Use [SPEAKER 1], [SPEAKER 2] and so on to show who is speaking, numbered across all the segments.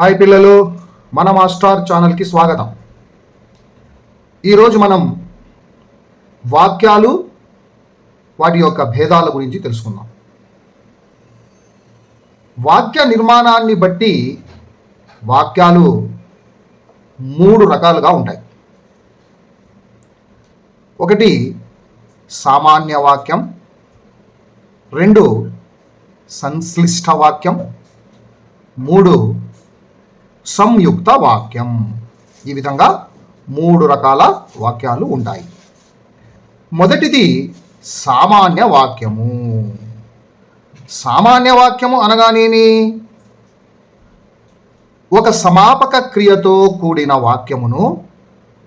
[SPEAKER 1] Hi పిల్లలు మన master ఛానల్కి స్వాగతం. ఈరోజు మనం వాక్యాలు వాటి యొక్క భేదాల గురించి తెలుసుకుందాం. వాక్య నిర్మాణాన్ని బట్టి వాక్యాలు మూడు రకాలుగా ఉంటాయి. ఒకటి సామాన్య వాక్యం. రెండు సంశ్లిష్ట వాక్యం. మూడు సంయుక్త వాక్యం ఈ విధంగా మూడు రకాల వాక్యాలు ఉంటాయి. మొదటిది సామాన్య వాక్యము. సామాన్య వాక్యము అనగానేమి? ఒక సమాపక క్రియతో కూడిన వాక్యమును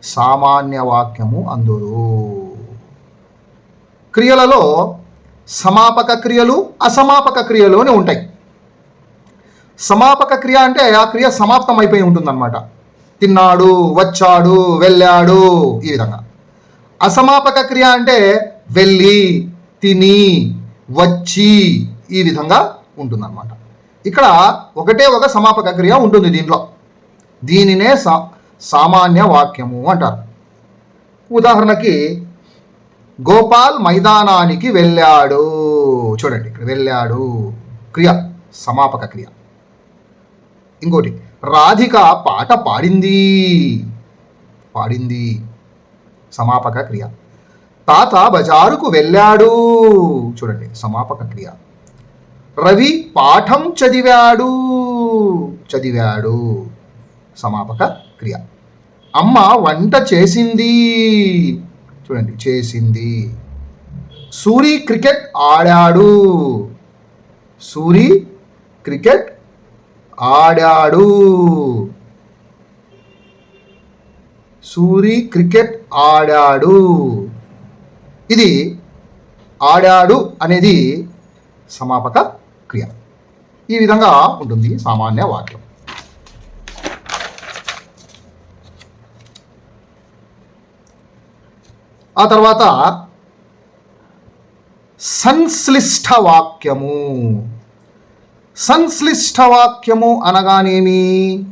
[SPEAKER 1] సామాన్య వాక్యము అందురు. క్రియలలో సమాపక క్రియలు అసమాపక క్రియలు అని ఉంటాయి. సమాపక క్రియ అంటే ఆ క్రియ సమాప్తం అయిపోయి ఉంటుందన్నమాట. తిన్నాడు వచ్చాడు వెళ్ళాడు ఈ విధంగా. అసమాపక క్రియ అంటే వెళ్ళి తిని వచ్చి ఈ విధంగా ఉంటుందన్నమాట. ఇక్కడ ఒకటే ఒక సమాపక క్రియ ఉంటుంది దీంట్లో. దీనినే సా సామాన్య వాక్యము అంటారు. ఉదాహరణకి గోపాల్ మైదానానికి వెళ్ళాడు. చూడండి ఇక్కడ వెళ్ళాడు. క్రియ సమాపక క్రియ. ఇంకోటి రాధిక పాట పాడింది. పాడింది. సమాపక క్రియ. తాత బజారుకు వెళ్ళాడు. చూడండి సమాపక క్రియ. రవి పాఠం చదివాడు. చదివాడు. సమాపక క్రియ. అమ్మ వంట చేసింది. చూడండి చేసింది. సూరి క్రికెట్ ఆడాడు. సూరి క్రికెట్ ఆడాడు. సూరి క్రికెట్ ఆడాడు. ఇది ఆడాడు అనేది సమాపక క్రియ. ఈ విధంగా ఉంటుంది సామాన్య వాక్యం. ఆ తర్వాత సంశ్లిష్ట వాక్యము. సంశ్లిష్ట వాక్యము అనగానేమి?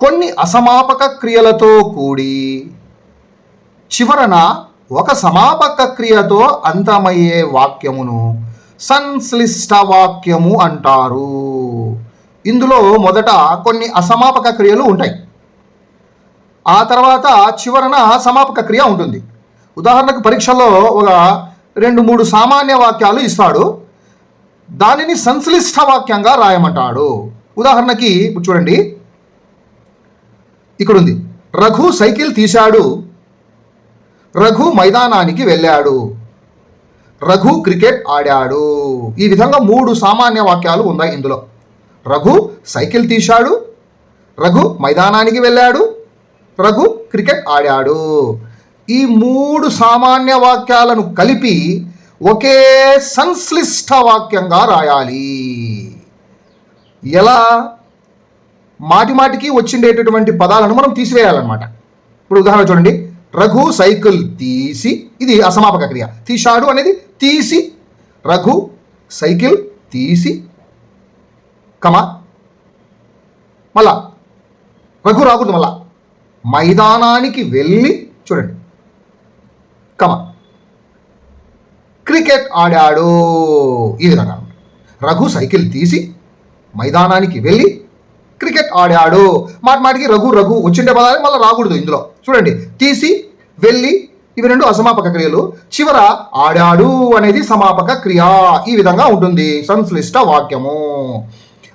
[SPEAKER 1] కొన్ని అసమాపక క్రియలతో కూడి చివరన ఒక సమాపక క్రియతో అంతమయ్యే వాక్యమును సంశ్లిష్ట వాక్యము అంటారు. ఇందులో మొదట కొన్ని అసమాపక క్రియలు ఉంటాయి. ఆ తర్వాత చివరన సమాపక క్రియ ఉంటుంది. ఉదాహరణకు పరీక్షలో ఒక రెండు మూడు సామాన్య వాక్యాలు ఇస్తాడు. దానిని సంశ్లిష్ట వాక్యంగా రాయమంటాడు. ఉదాహరణకి ఇప్పుడు చూడండి. ఇక్కడ ఉంది రఘు సైకిల్ తీశాడు. రఘు మైదానానికి వెళ్ళాడు. రఘు క్రికెట్ ఆడాడు. ఈ విధంగా మూడు సామాన్య వాక్యాలు ఉన్నాయి ఇందులో. రఘు సైకిల్ తీశాడు. రఘు మైదానానికి వెళ్ళాడు. రఘు క్రికెట్ ఆడాడు. ఈ మూడు సామాన్య వాక్యాలను కలిపి ఒకే సంశ్లిష్ట వాక్యంగా రాయాలి. ఎలా? మాటి మాటికి వచ్చిండేటటువంటి పదాలను మనం తీసివేయాలన్నమాట. ఇప్పుడు ఉదాహరణ చూడండి. రఘు సైకిల్ తీసి ఇది అసమాపక క్రియ. తీశాడు అనేది తీసి రఘు సైకిల్ తీసి కమ మళ్ళా. రఘు రాకూడదు మళ్ళా. మైదానానికి వెళ్ళి చూడండి. కమ. క్రికెట్ ఆడాడు. ఈ విధంగా. రఘు సైకిల్ తీసి మైదానానికి వెళ్ళి క్రికెట్ ఆడాడు. మాట మాటికి రఘు రఘు వచ్చిండే పదాలు మళ్ళీ రాకూడదు ఇందులో. చూడండి తీసి వెళ్ళి ఇవి రెండు అసమాపక క్రియలు. చివర ఆడాడు అనేది సమాపక క్రియ. ఈ విధంగా ఉంటుంది. సంశ్లిష్ట వాక్యము.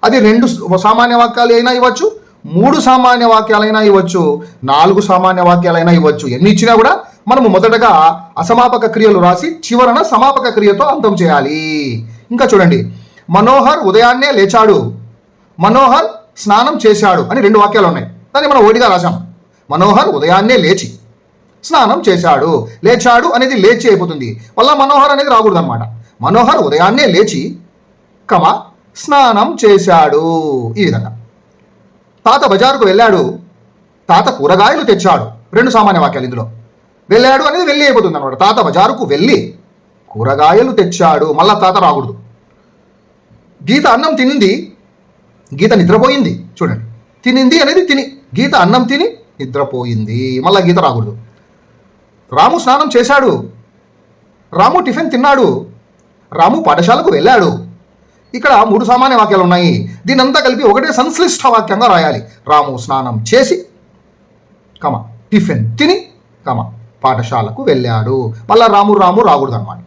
[SPEAKER 1] అది రెండు సామాన్య వాక్యాలు అయినా ఇవ్వచ్చు మూడు సామాన్య వాక్యాలైనా ఇవ్వచ్చు నాలుగు సామాన్య వాక్యాలైనా ఇవ్వచ్చు. ఎన్ని ఇచ్చినా కూడా మనము మొదటగా అసమాపక క్రియలు రాసి చివరన సమాపక క్రియతో అంతం చేయాలి. ఇంకా చూడండి. మనోహర్ ఉదయాన్నే లేచాడు. మనోహర్ స్నానం చేశాడు అని రెండు వాక్యాలు ఉన్నాయి. దాన్ని మనం ఓడిగా రాశాం. మనోహర్ ఉదయాన్నే లేచి స్నానం చేశాడు. లేచాడు అనేది లేచి అయిపోతుంది. వల్ల మనోహర్ అనేది రాకూడదు అనమాట మనోహర్ ఉదయాన్నే లేచి కమ స్నానం చేశాడు. ఈ విధంగా. తాత బజారుకు వెళ్ళాడు. తాత కూరగాయలు తెచ్చాడు. రెండు సామాన్య వాక్యాలు ఇందులో. వెళ్ళాడు అనేది వెళ్ళి అయిపోతుంది అనమాట తాత బజారుకు వెళ్ళి కూరగాయలు తెచ్చాడు. మళ్ళా తాత రాకూడదు. గీత అన్నం తినింది. గీత నిద్రపోయింది. చూడండి. తినింది అనేది తిని. గీత అన్నం తిని నిద్రపోయింది. మళ్ళా గీత రాకూడదు. రాము స్నానం చేశాడు. రాము టిఫిన్ తిన్నాడు. రాము పాఠశాలకు వెళ్ళాడు. ఇక్కడ మూడు సామాన్య వాక్యాలు ఉన్నాయి. దీనంతా కలిపి ఒకటే సంశ్లిష్ట వాక్యంగా రాయాలి. రాము స్నానం చేసి కమ టిఫిన్ తిని కమ. పాఠశాలకు వెళ్ళాడు. మళ్ళా రాము రాము రాకూడదు అనమాట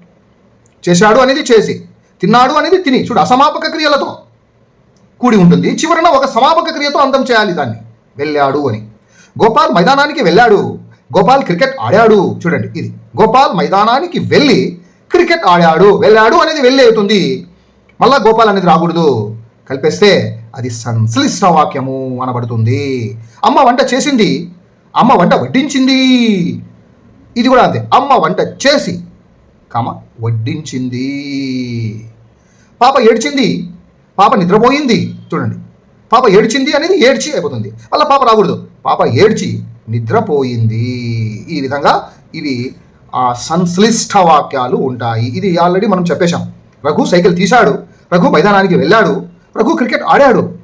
[SPEAKER 1] చేశాడు అనేది చేసి తిన్నాడు అనేది తిని చూడు అసమాపక క్రియలతో కూడి ఉంటుంది. చివరన ఒక సమాపక క్రియతో అంతం చేయాలి దాన్ని. వెళ్ళాడు అని. గోపాల్ మైదానానికి వెళ్ళాడు. గోపాల్ క్రికెట్ ఆడాడు. చూడండి ఇది. గోపాల్ మైదానానికి వెళ్ళి క్రికెట్ ఆడాడు. వెళ్ళాడు అనేది వెళ్ళి అవుతుంది. మళ్ళా గోపాల్ అనేది రాకూడదు. కలిపేస్తే అది సంశ్లిష్ట వాక్యము అనబడుతుంది. అమ్మ వంట చేసింది. అమ్మ వంట వడ్డించింది. ఇది కూడా అంతే. అమ్మ వంట చేసి కామ వడ్డించింది. పాప ఏడ్చింది పాప నిద్రపోయింది చూడండి. పాప ఏడ్చింది అనేది ఏడ్చి అయిపోతుంది. అలా పాప రాకూడదు. పాప ఏడ్చి నిద్రపోయింది. ఈ విధంగా ఇవి ఆ సంశ్లిష్ట వాక్యాలు ఉంటాయి. ఇది ఆల్రెడీ మనం చెప్పేశాం. రఘు సైకిల్ తీశాడు. రఘు మైదానానికి వెళ్ళాడు. రఘు క్రికెట్ ఆడాడు.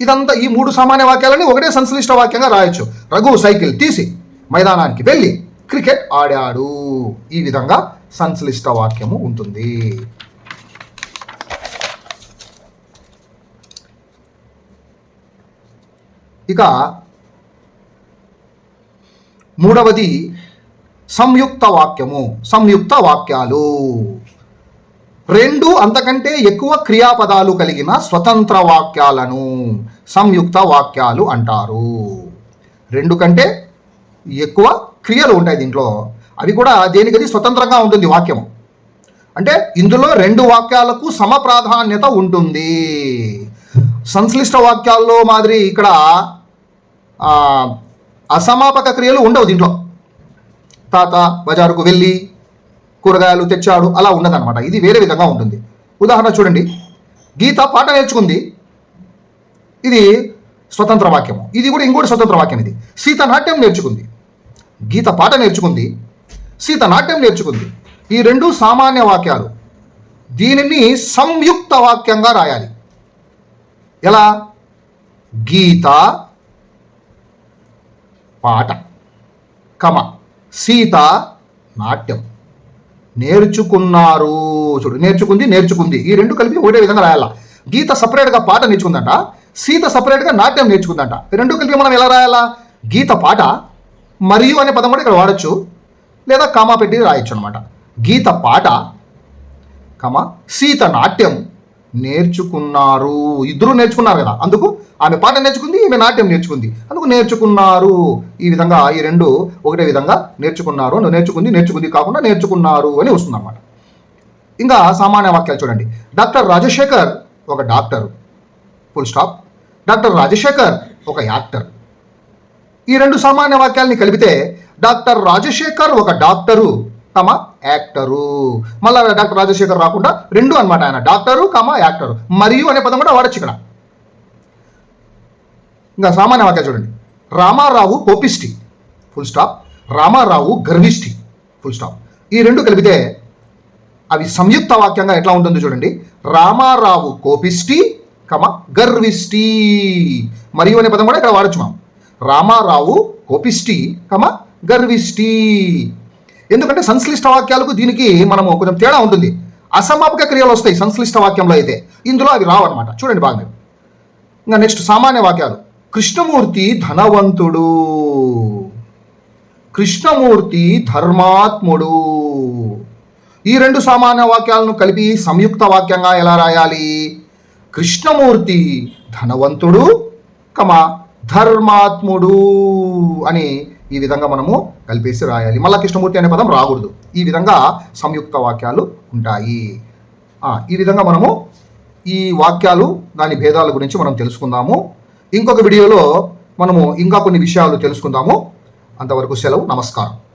[SPEAKER 1] ఇదంతా ఈ మూడు సామాన్య వాక్యాలని ఒకటే సంశ్లిష్ట వాక్యంగా రాయొచ్చు. రఘు సైకిల్ తీసి మైదానానికి వెళ్ళి క్రికెట్ ఆడాడు. ఈ విధంగా సంశ్లిష్ట వాక్యము ఉంటుంది. ఇక మూడవది సంయుక్త వాక్యము సంయుక్త వాక్యాలు. రెండు అంతకంటే ఎక్కువ క్రియాపదాలు కలిగిన స్వతంత్ర వాక్యాలను సంయుక్త వాక్యాలు అంటారు. రెండు కంటే ఎక్కువ క్రియలు ఉంటాయి దీంట్లో. అవి కూడా దేనికది? స్వతంత్రంగా ఉంటుంది వాక్యము అంటే ఇందులో రెండు వాక్యాలకు సమ ప్రాధాన్యత ఉంటుంది. సంశ్లిష్ట వాక్యాల్లో మాదిరి ఇక్కడ అసమాపక క్రియలు ఉండవు దీంట్లో. తాత బజారుకు వెళ్ళి కూరగాయలు తెచ్చాడు అలా ఉండదన్నమాట ఇది వేరే విధంగా ఉంటుంది. ఉదాహరణ చూడండి. గీత పాట నేర్చుకుంది. ఇది స్వతంత్ర వాక్యము. ఇది కూడా ఇంకోటి స్వతంత్ర వాక్యం ఇది. సీత నాట్యం నేర్చుకుంది. గీత పాట నేర్చుకుంది సీత నాట్యం నేర్చుకుంది. ఈ రెండు సామాన్య వాక్యాలు దీనిని సంయుక్త వాక్యంగా రాయాలి. ఎలా? గీత పాట. కమ. సీత నాట్యం. నేర్చుకున్నారు. చూడు నేర్చుకుంది నేర్చుకుంది. ఈ రెండు కలిపి ఒకటే విధంగా రాయాల? గీత సపరేట్గా పాట నేర్చుకుందంట సీత సపరేట్గా నాట్యం నేర్చుకుందంట. రెండు కలిపి మనం ఎలా రాయాలా? గీత పాట మరియు అనే పదం కూడా ఇక్కడ వాడచ్చు. లేదా కామా పెట్టి రాయొచ్చు అనమాట గీత పాట కమ సీత నాట్యం నేర్చుకున్నారు. ఇద్దరు నేర్చుకున్నారు కదా. అందుకు ఆమె పాట నేర్చుకుంది ఈమె నాట్యం నేర్చుకుంది. అందుకు నేర్చుకున్నారు. ఈ విధంగా ఈ రెండు ఒకటే విధంగా నేర్చుకున్నారు నేర్చుకుంది నేర్చుకుంది కాకుండా నేర్చుకున్నారు అని వస్తుందన్నమాట. ఇంకా సామాన్య వాక్యాలు చూడండి. డాక్టర్ రాజశేఖర్ ఒక doctor. Full stop. Doctor Rajasekhar ఒక యాక్టర్. ఈ రెండు సామాన్య వాక్యాలని కలిపితే డాక్టర్ రాజశేఖర్ ఒక డాక్టరు కమ యాక్టరు. మళ్ళీ డాక్టర్ రాజశేఖర్ రాకుండా రెండు అన్నమాట ఆయన. Doctor cum actor. మరియు అనే పదం కూడా వాడచ్చు ఇక్కడ. ఇంకా సామాన్య వాక్యం చూడండి. రామారావు కోపిష్టి. ఫుల్ స్టాప్ రామారావు గర్విష్టి. ఫుల్ స్టాప్ ఈ రెండు కలిపితే అవి సంయుక్త వాక్యంగా ఎట్లా ఉంటుందో చూడండి. రామారావు కోపిష్టి కమ గర్విష్టి. మరియు అనే పదం కూడా ఇక్కడ వాడచ్చు మనం. రామారావు కోపిష్టి కమ గర్విష్టి. ఎందుకంటే సంశ్లిష్ట వాక్యాలకు దీనికి మనము కొంచెం తేడా ఉంటుంది. అసమాపక క్రియలు వస్తాయి సంశ్లిష్ట వాక్యంలో అయితే. ఇందులో అవి రావన్నమాట. చూడండి బాగా. మీరు ఇంకా నెక్స్ట్ సామాన్య వాక్యాలు. కృష్ణమూర్తి ధనవంతుడు. కృష్ణమూర్తి ధర్మాత్ముడు. ఈ రెండు సామాన్య వాక్యాలను కలిపి సంయుక్త వాక్యంగా ఎలా రాయాలి? కృష్ణమూర్తి ధనవంతుడు కమా ధర్మాత్ముడు అని ఈ విధంగా మనము కలిపేసి రాయాలి. మళ్ళా కృష్ణమూర్తి అనే పదం రాకూడదు. ఈ విధంగా సంయుక్త వాక్యాలు ఉంటాయి. ఈ విధంగా మనము ఈ వాక్యాలు దాని భేదాల గురించి మనం తెలుసుకుందాము. ఇంకొక వీడియోలో మనము ఇంకా కొన్ని విషయాలు తెలుసుకుందాము. అంతవరకు సెలవు నమస్కారం.